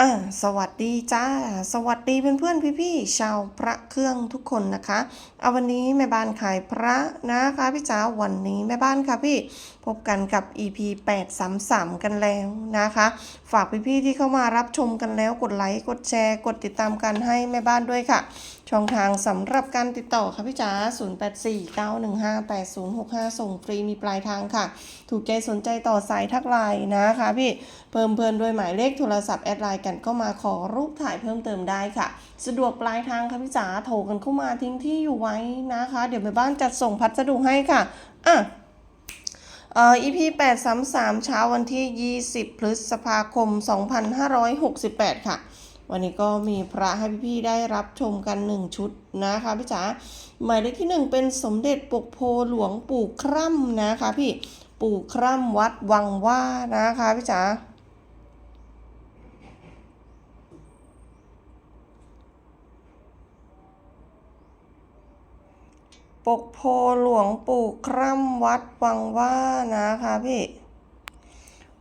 อ่าสวัสดีจ้า สวัสดีเพื่อนเพื่อนพี่ๆชาวพระเครื่องทุกคนนะคะเอาวันนี้แม่บ้านขายพระนะคะพี่จ้าวันนี้แม่บ้านค่ะพี่พบกันกับ EP 833 กันแล้วนะคะ ฝากพี่ๆที่เข้ามารับชมกันแล้วกดไลค์กดแชร์ กดติดตามกันให้แม่บ้านด้วยค่ะ ช่องทางสำหรับการติดต่อค่ะพี่จ๋า0849158065 ส่งฟรีมีปลายทางค่ะ ถูกใจสนใจต่อสายทักไลน์นะคะพี่ เพิ่มเพื่อนด้วยหมายเลขโทรศัพท์แอดไลน์กันก็มาขอรูปถ่ายเพิ่มเติมได้ค่ะ สะดวกปลายทางค่ะพี่จ๋าโทรกันเข้ามาทิ้งที่อยู่ไว้นะคะ เดี๋ยวแม่บ้านจัดส่งพัสดุให้ค่ะ อะเอ่อ EP 833 เช้าวันที่ 20 พฤษภาคม 2568 ค่ะ วันนี้ก็มีพระให้พี่ๆได้รับชมกัน 1 ชุดนะคะพี่จ๋าหมายเลขที่ 1 เป็นสมเด็จปกโพหลวงปู่คร่ำนะคะพี่ปู่คร่ำวัดวังว่านะคะพี่จ๋าปกโพหลวงปู่คร่ำวัดวังว่านะคะพี่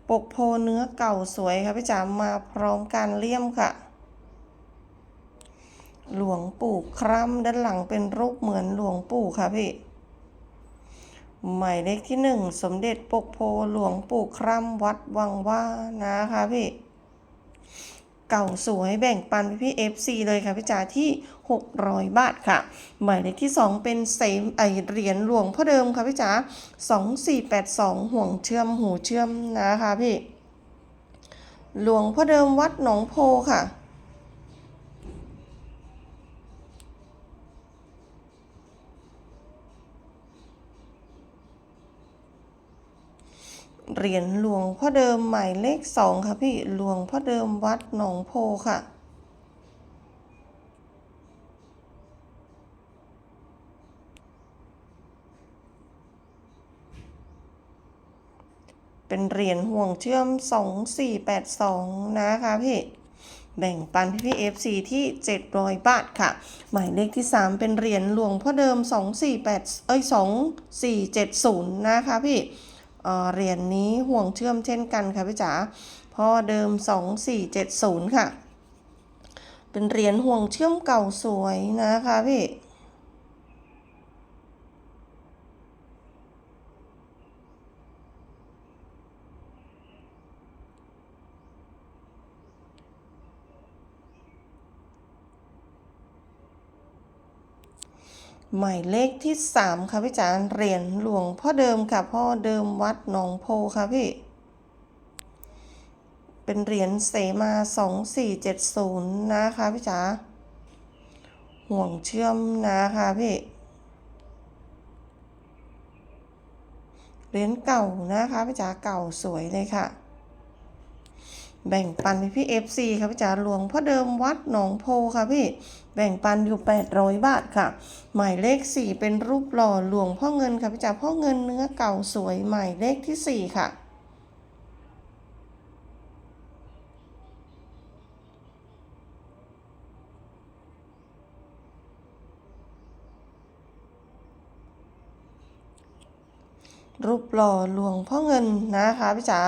ปกโพเนื้อเก่าสวยค่ะพี่จ๋ามาพร้อมการเลี่ยมค่ะ หลวงปู่คร่ำด้านหลังเป็นรูปเหมือนหลวงปู่ค่ะพี่ หมายเลขที่หนึ่งสมเด็จปกโพหลวงปู่คร่ำวัดวังว่านะคะพี่เก่าสวยแบ่งปันพี่เอฟซีเลยค่ะพี่จ๋าที่ 600 บาทค่ะ หมายเลขที่ 2 เป็นเสมไอเหรียญหลวงพ่อเดิมค่ะพี่จ๋า2482 ห่วงเชื่อมหูเชื่อมนะคะพี่ หลวงพ่อเดิมวัดหนองโพค่ะ เหรียญหลวงพ่อเดิมหมายเลขสองค่ะพี่หลวงพ่อเดิมวัดหนองโพค่ะเป็นเหรียญห่วงเชื่อม 2482 นะคะพี่ แบ่งปันพี่พี่ FC ที่ 700 บาทค่ะ หมายเลขที่ 3 เป็นเหรียญหลวงพ่อเดิม 248 เอ้ย 2470 นะคะพี่ เหรียญนี้ห่วงเชื่อมเช่นกันค่ะพี่จ๋าพ่อเดิม 2470 ค่ะ เป็นเหรียญห่วงเชื่อมเก่าสวยนะคะพี่ หมายเลขที่ 3 ค่ะพี่จ๋าเหรียญหลวงพ่อเดิมค่ะพ่อเดิมวัดหนองโพค่ะพี่ เป็นเหรียญเสมา 2470 นะคะพี่จ๋าห่วงเชื่อมนะคะพี่เหรียญเก่านะคะพี่จ๋าเก่าสวยเลยค่ะ แบ่งปันให้พี่ FC ค่ะพี่จ๋าหลวงพ่อเดิมวัดหนองโพค่ะพี่ แบ่งปันอยู่ 800 บาทค่ะ หมายเลข 4 เป็นรูปหล่อหลวงพ่อเงินค่ะพี่จ๋าพ่อเงินเนื้อเก่าสวยหมายเลขที่ 4 ค่ะรูปหล่อหลวงพ่อเงินนะคะพี่จ๋า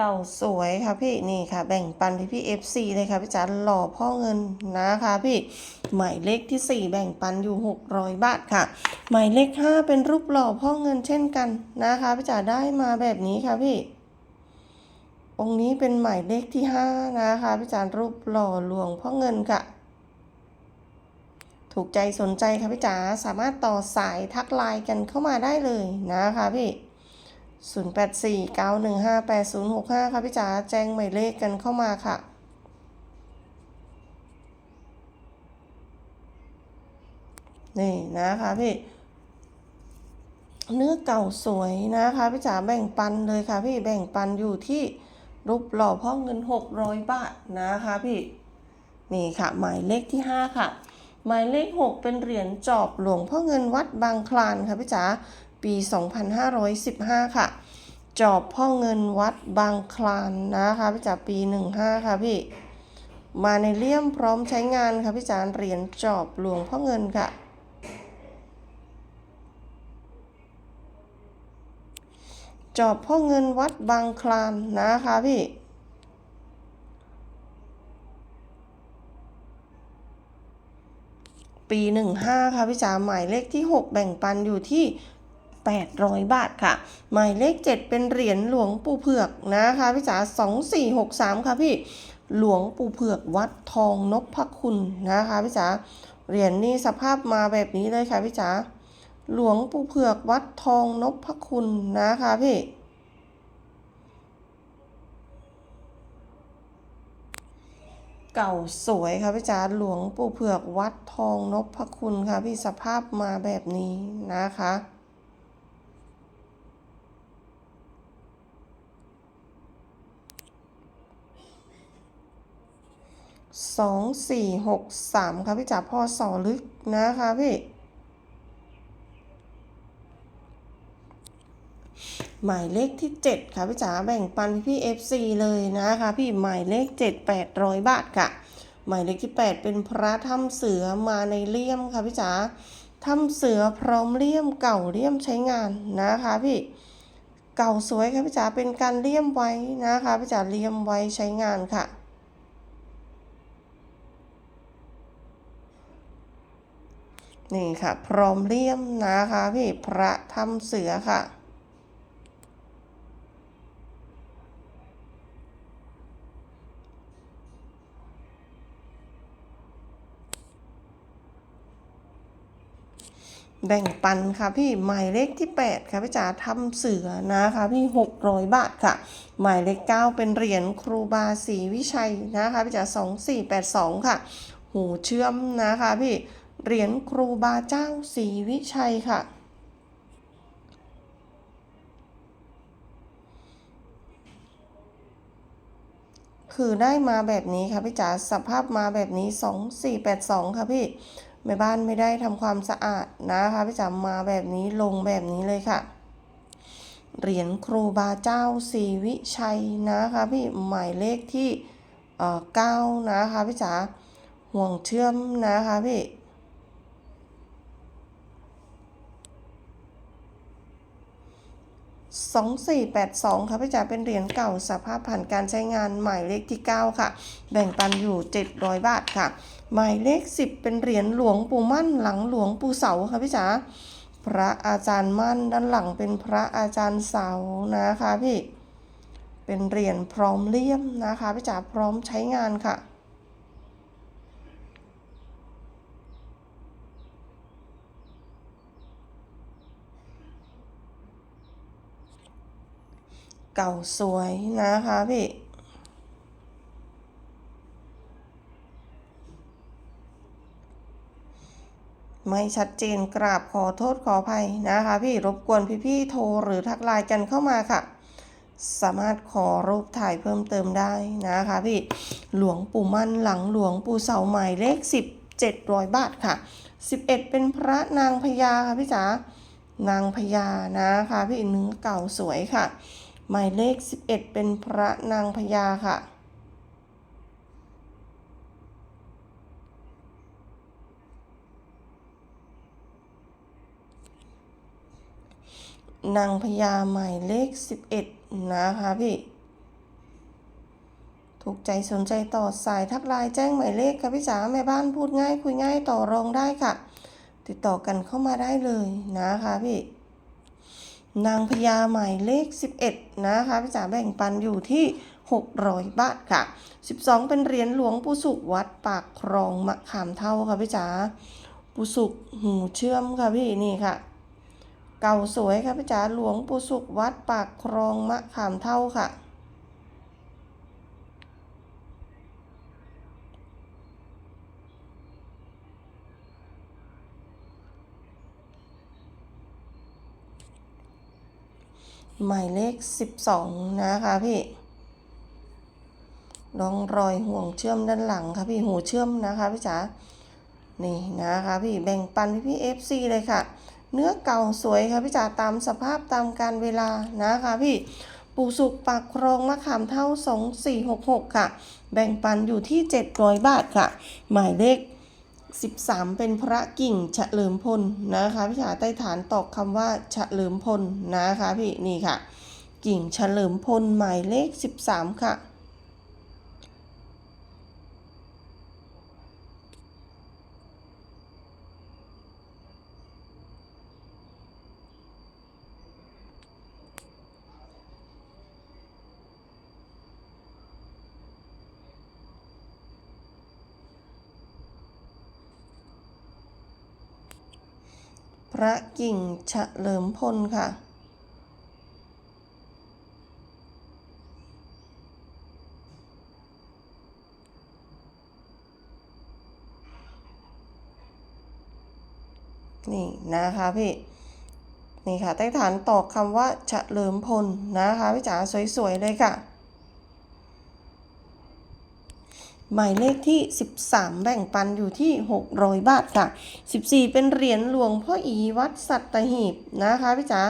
เก่าสวยค่ะพี่นี่ค่ะ แบ่งปันที่พี่ FC เลยค่ะพี่จ๋าหล่อพ่อเงินนะคะพี่หมายเลขที่ 4 แบ่งปันอยู่ 600 บาทค่ะ หมายเลข 5 เป็นรูปหล่อพ่อเงินเช่นกันนะคะพี่จ๋าได้มาแบบนี้ค่ะพี่ องค์นี้เป็นหมายเลขที่ 5 นะคะพี่จ๋ารูปหล่อหลวงพ่อเงินค่ะ ถูกใจสนใจค่ะพี่จ๋าสามารถต่อสายทักไลน์กันเข้ามาได้เลยนะคะพี่ 0849158065 ค่ะพี่จ๋าแจ้งหมายเลขกันเข้ามาค่ะนี่นะคะพี่ เนื้อเก่าสวยนะคะพี่จ๋าแบ่งปันเลยค่ะพี่แบ่งปันอยู่ที่รูปหล่อพ่อเงิน 600 บาทนะคะพี่นี่ค่ะหมายเลขที่ 5 ค่ะ หมายเลข 6 เป็นเหรียญจอบหลวงพ่อเงินวัดบางคลานค่ะพี่จ๋า ปี 2515 ค่ะ จอบพ่อเงินวัดบางคลานนะคะพี่จ๋าปี 15 ค่ะพี่ มาในเลี่ยมพร้อมใช้งานค่ะพี่จ๋าเหรียญจอบหลวงพ่อเงินค่ะจอบพ่อเงินวัดบางคลานนะคะพี่ ปี15ค่ะพี่จ๋าหมายเลขที่6แบ่งปันอยู่ที่ 800 บาทค่ะ หมายเลข 7 เป็นเหรียญหลวงปู่เผือกนะคะพี่จ๋า2463 ค่ะพี่หลวงปู่เผือกวัดทองนพคุณนะคะพี่จ๋าเหรียญนี้สภาพมาแบบนี้เลยค่ะพี่จ๋าหลวงปู่เผือกวัดทองนพคุณนะคะพี่เก่าสวยค่ะพี่จ๋าหลวงปู่เผือกวัดทองนพคุณค่ะพี่สภาพมาแบบนี้นะคะ สองสี่หกสามค่ะพี่จ๋าพอสอลึกนะคะพี่ หมายเลขที่ 7 ค่ะพี่จ๋าแบ่งปันพี่ FC เลยนะคะพี่หมายเลข 7 800 บาทค่ะ หมายเลขที่ 8 เป็นพระถ้ำเสือมาในเลี่ยมค่ะพี่จ๋าถ้ำเสือพร้อมเลี่ยมเก่าเลี่ยมใช้งานนะคะพี่เก่าสวยค่ะพี่จ๋าเป็นการเลี่ยมไว้นะคะพี่จ๋าเลี่ยมไว้ใช้งานค่ะ นี่ค่ะ พร้อมเลี่ยมนะคะพี่พระถ้ำเสือค่ะแบ่งปันค่ะพี่หมายเลขที่ 8 ค่ะพี่จ๋าทำเสือนะคะพี่ 600 บาทค่ะ หมายเลข 9 เป็นเหรียญครูบาศรีวิชัยนะคะพี่จ๋า2482 ค่ะ หูเชื่อมนะคะพี่ เหรียญครูบาเจ้าศรีวิชัยค่ะ คือได้มาแบบนี้ค่ะพี่จ๋าสภาพมาแบบนี้ 2482 ค่ะพี่แม่บ้านไม่ได้ทำความสะอาดนะคะพี่จ๋ามาแบบนี้ลงแบบนี้เลยค่ะเหรียญครูบาเจ้าศรีวิชัยนะคะพี่หมายเลขที่เอ่อ9นะคะพี่จ๋าห่วงเชื่อมนะคะพี่ 2482 ค่ะพี่จ๋าเป็นเหรียญเก่าสภาพผ่านการใช้งานหมายเลขที่ 9 ค่ะ แบ่งปันอยู่ 700 บาทค่ะ หมายเลข 10 เป็นเหรียญหลวงปู่มั่นหลังหลวงปู่เสาค่ะพี่จ๋าพระอาจารย์มั่นด้านหลังเป็นพระอาจารย์เสานะคะพี่ เป็นเหรียญพร้อมเลี่ยมนะคะพี่จ๋าพร้อมใช้งานค่ะ เก่าสวยนะคะพี่ไม่ชัดเจนกราบขอโทษขออภัยนะคะ พี่รบกวนพี่ๆโทรหรือทักไลน์กันเข้ามาค่ะ สามารถขอรูปถ่ายเพิ่มเติมได้นะคะ พี่หลวงปู่มั่นหลังหลวงปู่เสาใหมายเลข 10 700 บาทค่ะ 11 เป็นพระนางพญาค่ะพี่จ๋านางพญานะคะ พี่เนื้อเก่าสวยค่ะ หมายเลข 11 เป็นพระนางพญาค่ะ นางพญาหมายเลข 11 นะคะพี่ ถูกใจสนใจต่อสายทักไลน์แจ้งหมายเลขค่ะพี่จ๋าแม่บ้านพูดง่ายคุยง่ายต่อรองได้ค่ะ ติดต่อกันเข้ามาได้เลยนะคะพี่ นางพญาหมายเลข 11 นะคะพี่จ๋าแบ่งปันอยู่ที่ 600 บาทค่ะ 12 เป็นเหรียญหลวงปู่สุขวัดปากครองมะขามเท่าค่ะพี่จ๋าปู่สุขหูเชื่อมค่ะพี่นี่ค่ะ เก่าสวยค่ะพี่จ๋าหลวงปู่สุขวัดปากครองมะขามเท่าค่ะ หมายเลข 12 นะคะพี่ร่องรอยห่วงเชื่อมด้านหลังค่ะพี่หูเชื่อมนะคะพี่จ๋านี่นะคะพี่แบ่งปันพี่พี่ FC เลยค่ะ เนื้อเก่าสวยค่ะพี่จ๋าตามสภาพตามการเวลานะคะพี่ปูสุกปากครองมะขามเท่า 2466 ค่ะ แบ่งปันอยู่ที่ 700 บาทค่ะ หมายเลข 13 เป็นพระกิ่งเฉลิมพลนะคะพี่ขาใต้ฐานตอกคำว่าเฉลิมพลนะคะพี่นี่ค่ะ กิ่งเฉลิมพลหมายเลข 13 ค่ะ ระกิ่งเฉลิมพลค่ะ นี่นะคะพี่ นี่ค่ะใต้ฐานตอกคำว่าเฉลิมพลนะคะพี่จ๋าสวยๆเลยค่ะ หมายเลขที่ 13 แบ่งปันอยู่ที่ 600 บาทค่ะ 14 เป็นเหรียญหลวงพ่ออีวัดสัตหีบนะคะพี่จ๋า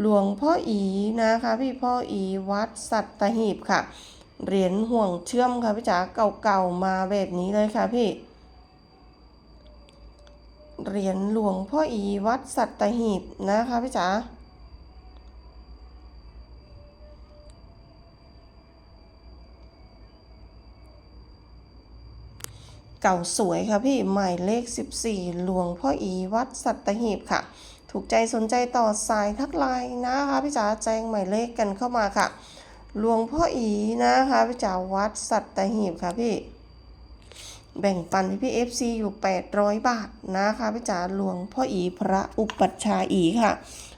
หลวงพ่ออีนะคะพี่พ่ออีวัดสัตหีบค่ะ เหรียญห่วงเชื่อมค่ะพี่จ๋าเก่าๆมาแบบนี้เลยค่ะพี่ เหรียญหลวงพ่ออีวัดสัตหีบนะคะพี่จ๋า เก่าสวยค่ะพี่หมายเลข 14 หลวงพ่ออีวัดสัตหีบค่ะ ถูกใจสนใจต่อสายทักไลน์นะคะพี่จ๋าแจ้งหมายเลขกันเข้ามาค่ะ หลวงพ่ออีนะคะพี่จ๋าวัดสัตหีบค่ะพี่ แบ่งปันพี่พี่เอฟซีอยู่ 800 บาทนะคะพี่จ๋าหลวงพ่ออีพระอุปัชฌาย์อีค่ะ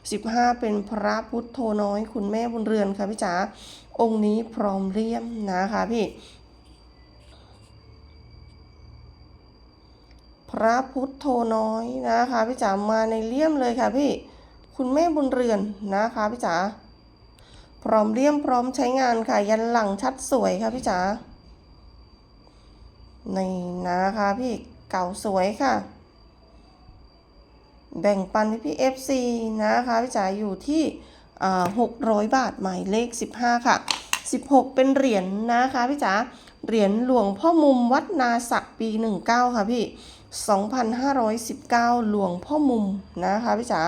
15 เป็นพระพุทโธน้อยคุณแม่บุญเรือนค่ะพี่จ๋าองค์นี้พร้อมเลี่ยมนะคะพี่ พระพุทโธน้อยนะคะพี่จ๋ามาในเลี่ยมเลยค่ะพี่คุณแม่บุญเรือนนะคะพี่จ๋าพร้อมเลี่ยมพร้อมใช้งานค่ะ ยันหลังชัดสวยค่ะพี่จ๋านี่นะคะพี่เก่าสวยค่ะ แบ่งปันพี่พี่ FC นะคะพี่จ๋าอยู่ที่หกร้อยบาทหมายเลข15ค่ะ16เป็นเหรียญนะคะพี่จ๋าเหรียญหลวงพ่อมุมวัดนาสักปี19ค่ะพี่ 2519 หลวงพ่อมุมนะคะพี่จ๋า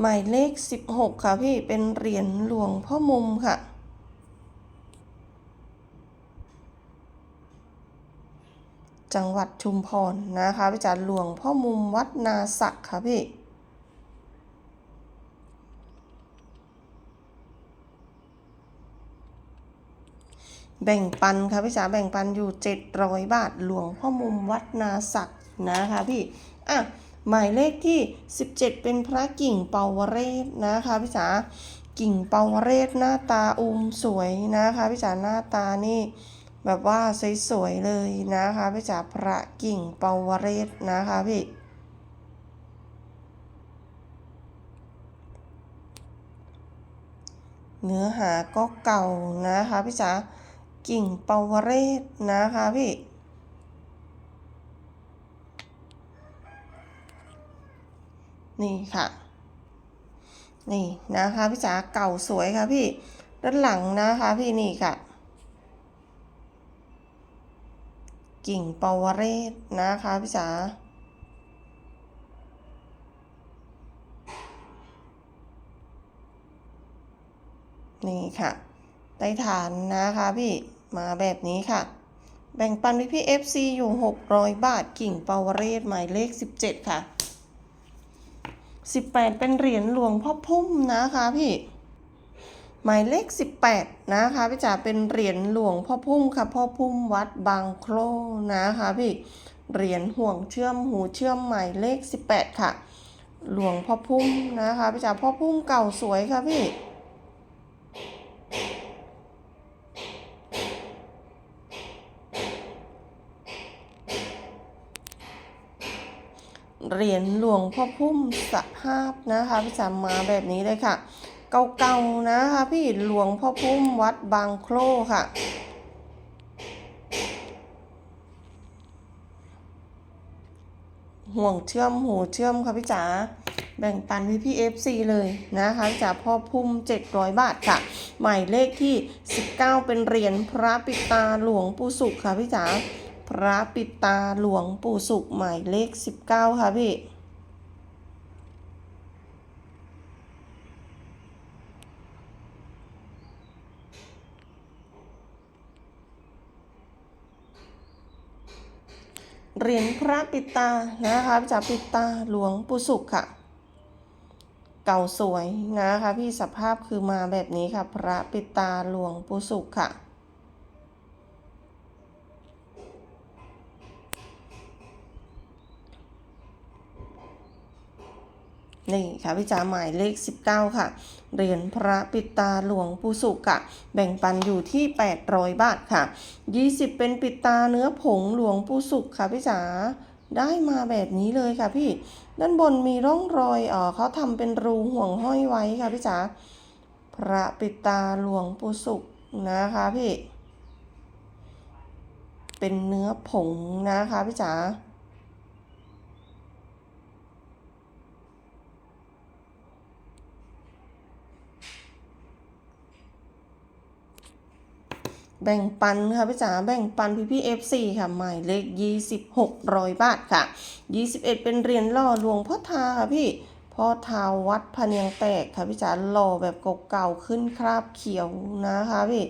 หมายเลข 16 ค่ะพี่เป็นเหรียญหลวงพ่อมุมค่ะ จังหวัดชุมพรนะคะพี่จ๋าหลวงพ่อมุมวัดนาสักค่ะพี่แบ่งปันค่ะพี่จ๋าแบ่งปันอยู่ 700 บาทหลวงพ่อมุมวัดนาศักนะคะพี่อะหมายเลขที่ 17 เป็นพระกิ่งเปาวเรศนะคะพี่จ๋ากิ่งเปาวเรศหน้าตาอุมสวยนะคะพี่จ๋าหน้าตานี่ แบบว่าสวยๆเลยนะคะพี่จ๋าพระกิ่งเปาวเรศนะคะพี่เนื้อหาก็เก่านะคะพี่จ๋ากิ่งเปาวเรศนะคะพี่นี่ค่ะ นี่นะคะพี่จ๋าเก่าสวยค่ะพี่ด้านหลังนะคะพี่นี่ค่ะ กิ่งเปาวเรศนะคะพี่จ๋านี่ค่ะใต้ฐานนะคะพี่มาแบบนี้ค่ะ แบ่งปันพี่พี่ FC อยู่ 600 บาทกิ่งเปาวเรศหมายเลข 17 ค่ะ 18 เป็นเหรียญหลวงพ่อพุ่มนะคะพี่ หมายเลข 18 นะคะพี่จ๋าเป็นเหรียญหลวงพ่อพุ่มค่ะพ่อพุ่มวัดบางโคลนะคะพี่เหรียญห่วงเชื่อมหูเชื่อมหมายเลข 18 ค่ะ หลวงพ่อพุ่มนะคะพี่จ๋าพ่อพุ่มเก่าสวยค่ะพี่เหรียญหลวงพ่อพุ่มสภาพนะคะพี่จ๋ามาแบบนี้เลยค่ะ เก่าๆนะคะพี่หลวงพ่อพุ่มวัดบางโคลค่ะ ห่วงเชื่อมหูเชื่อมค่ะพี่จ๋าแบ่งปันพี่พี่เอฟซีเลยนะคะจ๋าพ่อพุ่ม 700 บาทค่ะ หมายเลขที่ 19 เป็นเหรียญพระปิตาหลวงปู่สุขค่ะพี่จ๋าพระปิตาหลวงปู่สุขหมายเลข 19 ค่ะพี่ เหรียญพระปิดตานะคะพี่จ๋าปิดตาหลวงปู่สุขค่ะ เก่าสวยนะคะพี่สภาพคือมาแบบนี้ค่ะ พระปิดตาหลวงปู่สุขค่ะ นี่ค่ะพี่จ๋าหมายเลข 19 ค่ะเหรียญพระปิดตาหลวงปู่สุขค่ะแบ่งปันอยู่ที่ 800 บาทค่ะ 20 เป็นปิดตาเนื้อผงหลวงปู่สุขค่ะพี่จ๋าได้มาแบบนี้เลยค่ะพี่ ด้านบนมีร่องรอยเออเขาทำเป็นรูห่วงห้อยไว้ค่ะพี่จ๋าพระปิดตาหลวงปู่สุขนะคะพี่ เป็นเนื้อผงนะคะพี่จ๋า แบ่งปันค่ะพี่จ๋าแบ่งปันพี่พี่เอฟซีค่ะหมายเลขยี่สิบหกร้อยบาทค่ะยี่สิบเอ็ดเป็นเหรียญล่อหลวงพ่อทาค่ะพี่พ่อทาวัดพเนียงแตกค่ะพี่จ๋าหล่อแบบเก่าๆขึ้นคราบเขียวนะคะพี่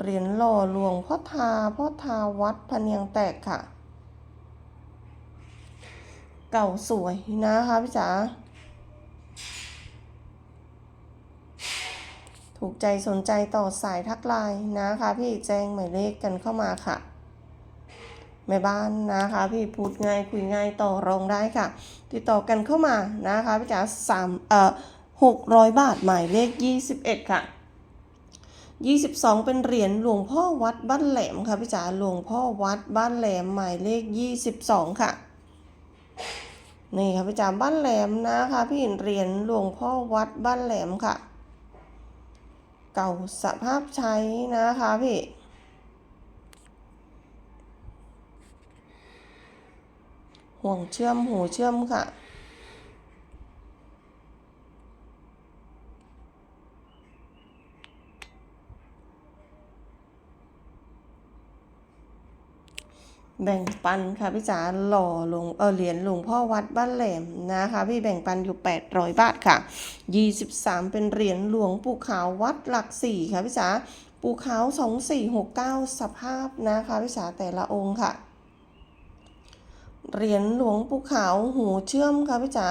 เหรียญหล่อหลวงพ่อทาพ่อทาวัดพเนียงแตกค่ะ เก่าสวยนะคะพี่จ๋า ถูกใจสนใจต่อสายทักไลน์นะคะพี่แจ้งหมายเลขกันเข้ามาค่ะแม่บ้านนะคะพี่พูดง่ายคุยง่ายต่อรองได้ค่ะ ติดต่อกันเข้ามานะคะพี่จ๋าสามเอ่อหกร้อยบาทหมายเลขยี่สิบเอ็ดค่ะยี่สิบสองเป็นเหรียญหลวงพ่อวัดบ้านแหลมค่ะพี่จ๋าหลวงพ่อวัดบ้านแหลมหมายเลขยี่สิบสองค่ะนี่ค่ะพี่จ๋าบ้านแหลมนะคะพี่เหรียญหลวงพ่อวัดบ้านแหลมค่ะ เก่าสภาพใช้นะคะพี่ห่วงเชื่อมหูเชื่อมค่ะ แบ่งปันค่ะพี่จ๋าหล่อหลวงเออเหรียญหลวงพ่อวัดบ้านแหลมนะคะพี่แบ่งปันอยู่ 800 บาทค่ะ 23 เป็นเหรียญหลวงปู่ขาววัดหลักสี่ค่ะพี่จ๋าปู่ขาว2469 สภาพนะคะพี่จ๋าแต่ละองค์ค่ะ เหรียญหลวงปู่ขาวหูเชื่อมค่ะพี่จ๋า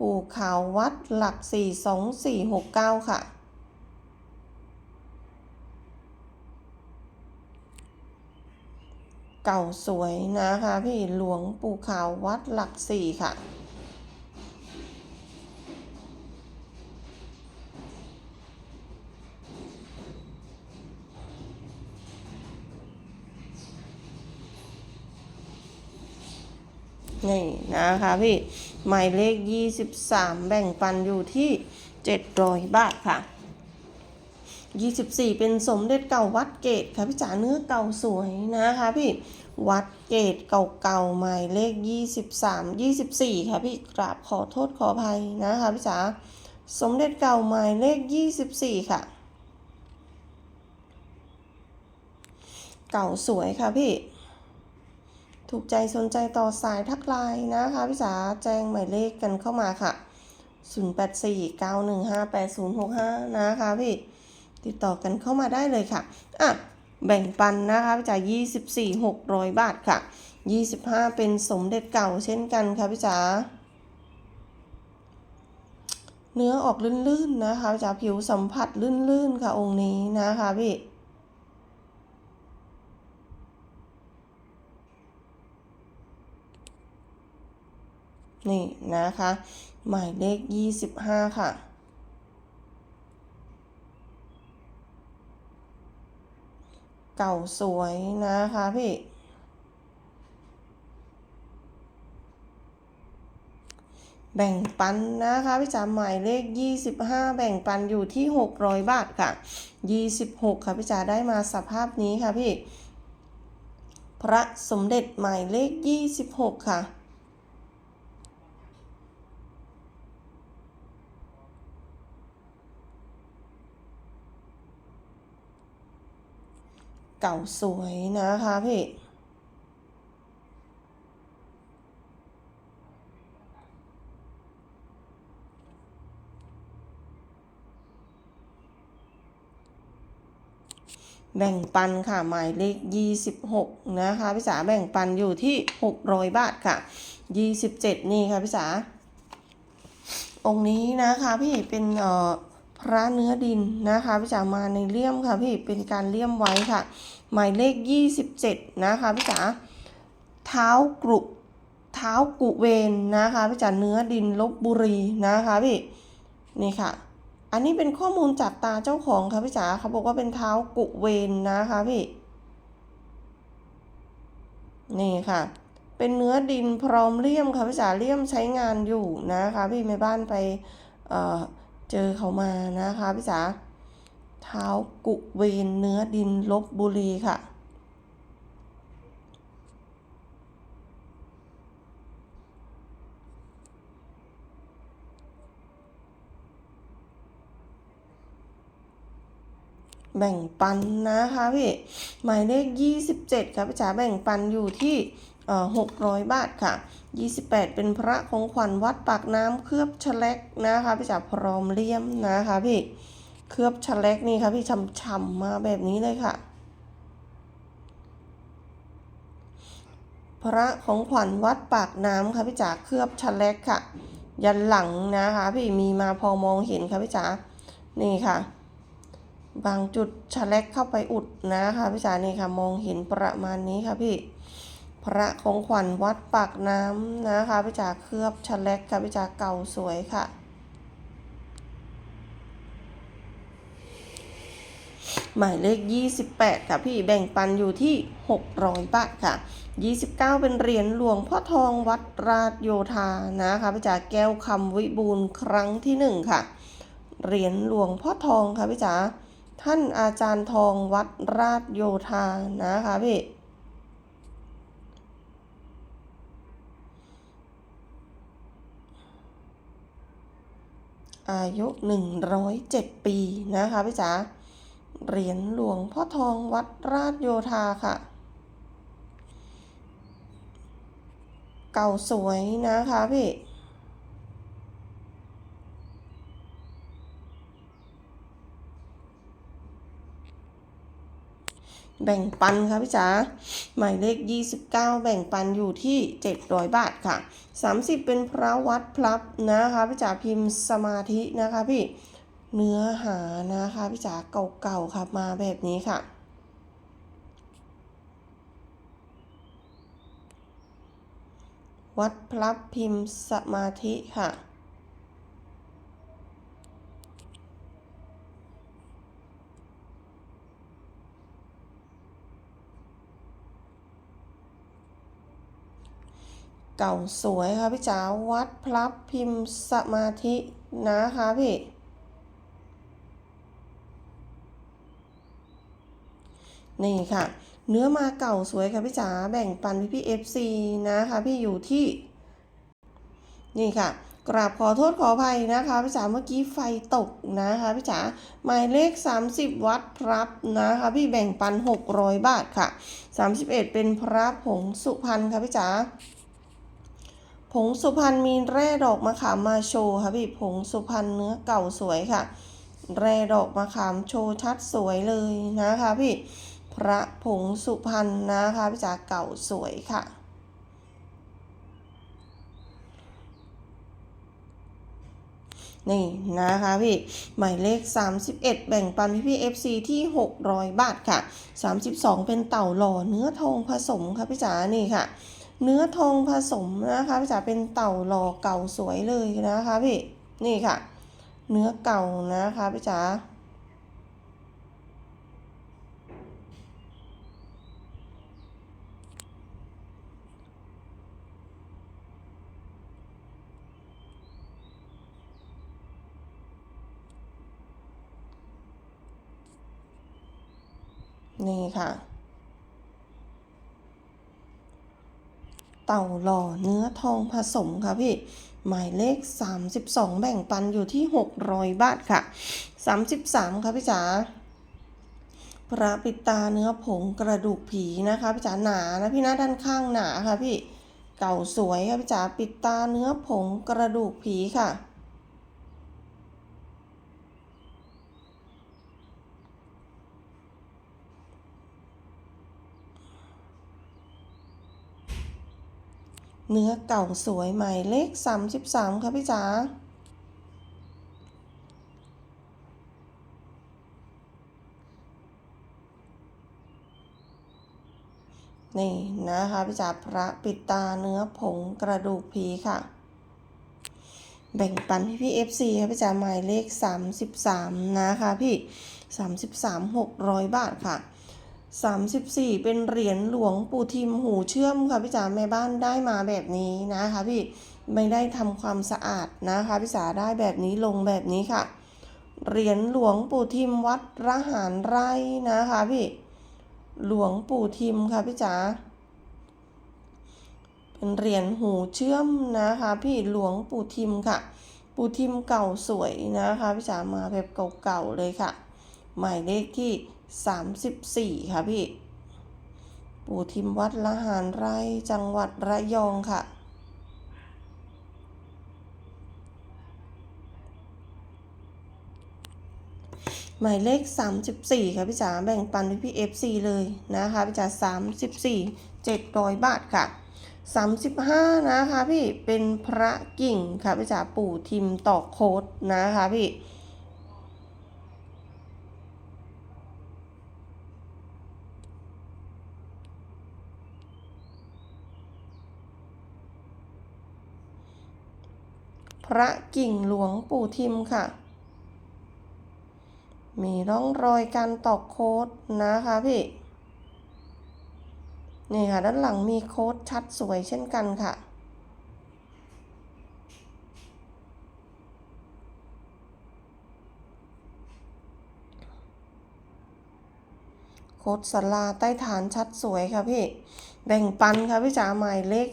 ปู่ขาววัดหลักสี่สองสี่หกเก้าค่ะ เก่าสวยนะคะพี่หลวงปู่ขาววัดหลักสี่ค่ะ นี่นะคะพี่ หมายเลข 23 แบ่งปันอยู่ที่ 700 บาทค่ะ 24 เป็นสมเด็จเก่าวัดเกตค่ะพี่จ๋าเนื้อเก่าสวยนะคะพี่วัดเกตเก่าๆหมายเลข 23 24 ค่ะพี่กราบขอโทษขออภัยนะคะพี่จ๋าสมเด็จเก่าหมายเลข 24 ค่ะ เก่าสวยค่ะพี่ ถูกใจสนใจต่อสายทักไลน์นะคะพี่จ๋าแจ้งหมายเลขกันเข้ามาค่ะ 0849158065 นะคะพี่ ติดต่อกันเข้ามาได้เลยค่ะอะแบ่งปันนะคะพี่จ๋า24 600 บาทค่ะ 25 เป็นสมเด็จเก่าเช่นกันค่ะพี่จ๋าเนื้อออกลื่นๆนะคะพี่จ๋าผิวสัมผัสลื่นๆค่ะองค์นี้นะคะพี่นี่นะคะ หมายเลข 25 ค่ะ เก่าสวยนะคะพี่ แบ่งปันนะคะพี่จ๋าหมายเลข 25 แบ่งปันอยู่ที่ 600 บาทค่ะ 26 ค่ะพี่จ๋าได้มาสภาพนี้ค่ะพี่ พระสมเด็จหมายเลข 26 ค่ะ เก่าสวยนะคะพี่แบ่งปันค่ะ หมายเลข 26 นะคะพี่สาแบ่งปันอยู่ที่ 600 บาทค่ะ 27 นี่ค่ะพี่สาองค์นี้นะคะพี่เป็นเอ่อ พระเนื้อดินนะคะพี่จ๋ามาในเลี่ยมค่ะพี่เป็นการเลี่ยมไว้ค่ะ หมายเลข 27 นะคะพี่จ๋าเท้ากรุเท้ากุเวนนะคะพี่จ๋าเนื้อดินลบบุรีนะคะพี่นี่ค่ะ อันนี้เป็นข้อมูลจากตาเจ้าของค่ะพี่จ๋าเขาบอกว่าเป็นเท้ากุเวนนะคะพี่นี่ค่ะ เป็นเนื้อดินพร้อมเลี่ยมค่ะพี่จ๋าเลี่ยมใช้งานอยู่นะคะพี่แม่บ้านไปเอ่อ เจอเขามานะคะพี่จ๋าเท้ากุเวนเนื้อดินลบบุรีค่ะแบ่งปันนะคะพี่หมายเลข 27ค่ะพี่จ๋าแบ่งปันอยู่ที่เอ่อ600 บาทค่ะ 28 เป็นพระของขวัญวัดปากน้ำเคลือบฉลักนะคะพี่จ๋าพร้อมเลี่ยมนะคะพี่เคลือบฉลักนี่ค่ะพี่ช่ำๆมาแบบนี้เลยค่ะ พระของขวัญวัดปากน้ำค่ะพี่จ๋าเคลือบฉลักค่ะ ยันหลังนะคะพี่มีมาพอมองเห็นค่ะพี่จ๋านี่ค่ะ บางจุดฉลักเข้าไปอุดนะคะพี่จ๋านี่ค่ะมองเห็นประมาณนี้ค่ะพี่ พระของขวัญวัดปากน้ำนะคะพี่จ๋าเคลือบฉลักค่ะพี่จ๋าเก่าสวยค่ะ หมายเลข 28 ค่ะพี่แบ่งปันอยู่ที่ 600 บาทค่ะ 29 เป็นเหรียญหลวงพ่อทองวัดราชโยธานะคะพี่จ๋าแก้วคำวิบูลย์ครั้งที่ 1 ค่ะ เหรียญหลวงพ่อทองค่ะพี่จ๋าท่านอาจารย์ทองวัดราชโยธานะคะพี่ อายุ 107 ปีนะคะพี่จ๋าเหรียญหลวงพ่อทองวัดราชโยธาค่ะ เก่าสวยนะคะพี่ แบ่งปันค่ะพี่จ๋าหมายเลข 29 แบ่งปันอยู่ที่ 700 บาทค่ะ 30 เป็นพระวัดพลับนะคะพี่จ๋าพิมพ์สมาธินะคะพี่เนื้อหานะคะพี่จ๋าเก่าๆค่ะมาแบบนี้ค่ะวัดพลับพิมพ์สมาธิค่ะ เก่าสวยค่ะพี่จ๋าวัดพลับพิมพ์สมาธินะคะพี่ นี่ค่ะ เนื้อมาเก่าสวยค่ะพี่จ๋าแบ่งปันพี่พี่เอฟซีนะคะพี่อยู่ที่ นี่ค่ะกราบขอโทษขออภัยนะคะพี่จ๋าเมื่อกี้ไฟตกนะคะพี่จ๋าหมายเลข 30 วัดพรับนะคะพี่แบ่งปัน 600 บาทค่ะ 31 เป็นพระผงสุพรรณค่ะพี่จ๋า ผงสุพรรณมีแร่ดอกมะขามมาโชว์ค่ะพี่ผงสุพรรณเนื้อเก่าสวยค่ะ แร่ดอกมะขามโชว์ชัดสวยเลยนะคะพี่พระผงสุพรรณนะคะพี่จ๋าเก่าสวยค่ะนี่นะคะพี่หมายเลข 31 แบ่งปันพี่พี่ FC ที่ 600 บาทค่ะ 32 เป็นเต่าหล่อเนื้อทองผสมค่ะพี่จ๋านี่ค่ะ เนื้อทองผสมนะคะพี่จ๋าเป็นเต่าหล่อเก่าสวยเลยนะคะพี่นี่ค่ะ เนื้อเก่านะคะพี่จ๋านี่ค่ะ เต่าหล่อเนื้อทองผสมค่ะพี่ หมายเลข 32 แบ่งปันอยู่ที่ 600 บาทค่ะ 33 ค่ะพี่จ๋าพระปิตาเนื้อผงกระดูกผีนะคะพี่จ๋าหนานะพี่นะด้านข้างหนาค่ะพี่ เก่าสวยค่ะพี่จ๋าปิตาเนื้อผงกระดูกผีค่ะ เนื้อเก่าสวยใหมายเลข 33 ค่ะพี่จ๋านี่นะคะพี่จ๋าพระปิดตาเนื้อผงกระดูกผีค่ะ แบ่งปันพี่พี่ FC ค่ะพี่จ๋าหมายเลข 33 นะคะพี่ 33 600 บาทค่ะ 34 เป็นเหรียญหลวงปู่ทิมหูเชื่อมค่ะพี่จ๋าแม่บ้านได้มาแบบนี้นะคะพี่ไม่ได้ทำความสะอาดนะคะพี่จ๋าได้แบบนี้ลงแบบนี้ค่ะ เหรียญหลวงปู่ทิมวัดระหารไร่นะคะพี่หลวงปู่ทิมค่ะพี่จ๋าเป็นเหรียญหูเชื่อมนะคะพี่หลวงปู่ทิมค่ะ ปู่ทิมเก่าสวยนะคะพี่จ๋ามาแบบเก่าๆเลยค่ะ หมายเลขที่ 34 ค่ะพี่ ปู่ทิมวัดละหารไร่จังหวัดระยองค่ะ หมายเลข 34 ค่ะพี่จ๋าแบ่งปันพี่พี่ FC เลยนะคะพี่จ๋า34 700 บาทค่ะ 35 นะคะพี่เป็นพระกิ่งค่ะพี่จ๋าปู่ทิมตอกโคดนะคะพี่ พระกิ่งหลวงปู่ทิมค่ะ มีร่องรอยการตอกโค้ดนะคะพี่ นี่ค่ะ ด้านหลังมีโค้ดชัดสวยเช่นกันค่ะโค้ดสลาใต้ฐานชัดสวยค่ะพี่ แบ่งปันค่ะพี่จ๋าหมายเลข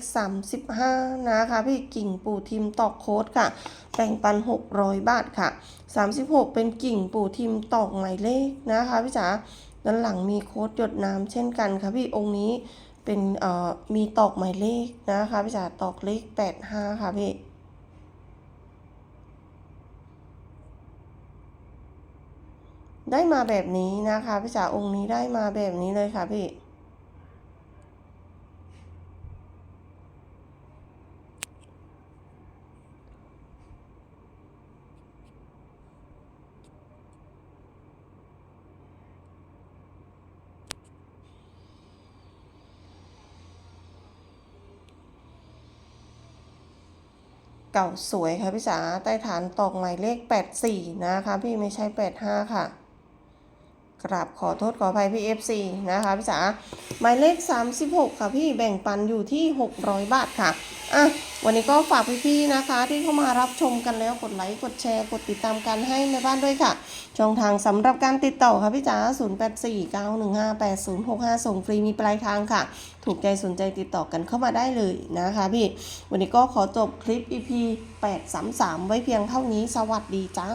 35 นะคะพี่กิ่งปู่ทิมตอกโค้ดค่ะ แบ่งปัน 600 บาทค่ะ 36 เป็นกิ่งปู่ทิมตอกหมายเลขนะคะพี่จ๋าด้านหลังมีโค้ดหยดน้ำเช่นกันค่ะพี่องค์นี้เป็นเอ่อมีตอกหมายเลขนะคะพี่จ๋าตอกเลข 85 ค่ะพี่ได้มาแบบนี้นะคะพี่จ๋าองค์นี้ได้มาแบบนี้เลยค่ะพี่ เก่าสวยค่ะพี่จ๋าใต้ฐานตอกหมายเลข 84 นะคะ พี่ไม่ใช่ 85 ค่ะ กราบขอโทษขออภัยพี่ FC นะคะพี่จ๋าหมายเลข 36 ค่ะพี่แบ่งปันอยู่ที่ 600 บาทค่ะอะวันนี้ก็ฝากพี่ๆนะคะ ที่เข้ามารับชมกันแล้วกดไลค์กดแชร์กดติดตามกันให้ในบ้านด้วยค่ะ ช่องทางสำหรับการติดต่อค่ะพี่จ๋า0849158065 ส่งฟรีมีปลายทางค่ะ ถูกใจสนใจติดต่อกันเข้ามาได้เลยนะคะพี่ วันนี้ก็ขอจบคลิป EP 833 ไว้เพียงเท่านี้ สวัสดีจ้า